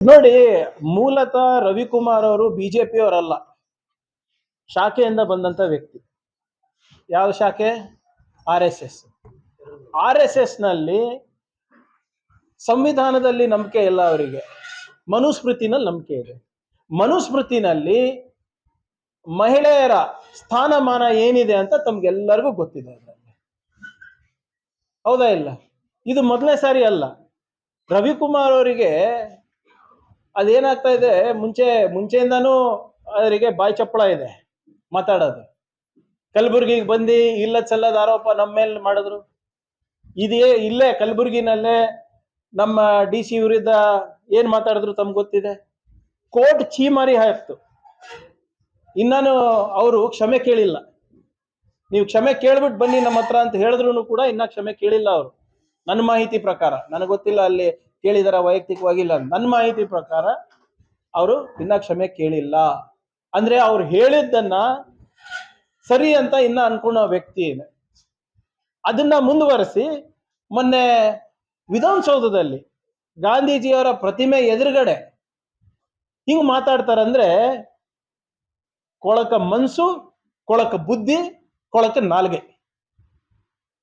ನೋಡಿ, ಮೂಲತಃ ರವಿಕುಮಾರ್ ಅವರು ಬಿಜೆಪಿಯವರಲ್ಲ, ಶಾಖೆಯಿಂದ ಬಂದಂತ ವ್ಯಕ್ತಿ. ಯಾವ ಶಾಖೆ? R S S. R S ಎಸ್ನಲ್ಲಿ ಸಂವಿಧಾನದಲ್ಲಿ ನಂಬಿಕೆ ಇಲ್ಲ ಅವರಿಗೆ. ಮನುಸ್ಮೃತಿನಲ್ಲಿ ನಂಬಿಕೆ ಇದೆ. ಮನುಸ್ಮೃತಿನಲ್ಲಿ ಮಹಿಳೆಯರ ಸ್ಥಾನಮಾನ ಏನಿದೆ ಅಂತ ತಮ್ಗೆಲ್ಲರಿಗೂ ಗೊತ್ತಿದೆ ಅದರಲ್ಲಿ. ಹೌದಾ ಇಲ್ಲ? ಇದು ಮೊದಲನೇ ಸಾರಿ ಅಲ್ಲ. ರವಿಕುಮಾರ್ ಅವರಿಗೆ ಅದೇನಾಗ್ತಾ ಇದೆ, ಮುಂಚೆ, ಮುಂಚೆಯಿಂದಾನು ಅವರಿಗೆ ಬಾಯಿ ಚಪ್ಪಳ ಇದೆ ಮಾತಾಡೋದು. ಕಲಬುರ್ಗಿಗೆ ಬಂದು ಇಲ್ಲ ಸಲ್ಲದ ಆರೋಪ ನಮ್ಮ ಮೇಲೆ ಮಾಡಿದ್ರು. ಇದೇ, ಇಲ್ಲೇ ಕಲಬುರ್ಗಿನಲ್ಲೇ ನಮ್ಮ ಡಿ ಸಿ ವಿರುದ್ಧ ಏನ್ ಮಾತಾಡಿದ್ರು ತಮ್ಗೆ ಗೊತ್ತಿದೆ? ಕೋರ್ಟ್ ಚೀಮಾರಿ ಹಾಕ್ತು. ಇನ್ನಾನು ಅವರು ಕ್ಷಮೆ ಕೇಳಿಲ್ಲ. ನೀವು ಕ್ಷಮೆ ಕೇಳ್ಬಿಟ್ಟು ಬನ್ನಿ ನಮ್ಮ ಹತ್ರ ಅಂತ ಹೇಳಿದ್ರು ಕೂಡ ಇನ್ನ ಕ್ಷಮೆ ಕೇಳಿಲ್ಲ ಅವರು. ನನ್ನ ಮಾಹಿತಿ ಪ್ರಕಾರ. ನನಗೆ ಗೊತ್ತಿಲ್ಲ ಅಲ್ಲಿ ಕೇಳಿದಾರ ವೈಯಕ್ತಿಕವಾಗಿಲ್ಲ. ನನ್ನ ಮಾಹಿತಿ ಪ್ರಕಾರ ಅವರು ಇನ್ನ ಕ್ಷಮೆ ಕೇಳಿಲ್ಲ. ಅಂದ್ರೆ ಅವ್ರು ಹೇಳಿದ್ದನ್ನ ಸರಿ ಅಂತ ಇನ್ನ ಅನ್ಕೊಳ್ಳೋ ವ್ಯಕ್ತಿ. ಅದನ್ನ ಮುಂದುವರೆಸಿ ಮೊನ್ನೆ ವಿಧಾನಸೌಧದಲ್ಲಿ ಗಾಂಧೀಜಿಯವರ ಪ್ರತಿಮೆ ಎದುರುಗಡೆ ಹಿಂಗ್ ಮಾತಾಡ್ತಾರಂದ್ರೆ ಕೊಳಕ ಮನ್ಸು, ಕೊಳಕ ಬುದ್ಧಿ, ಕೊಳಕ ನಾಲ್ಗೆ.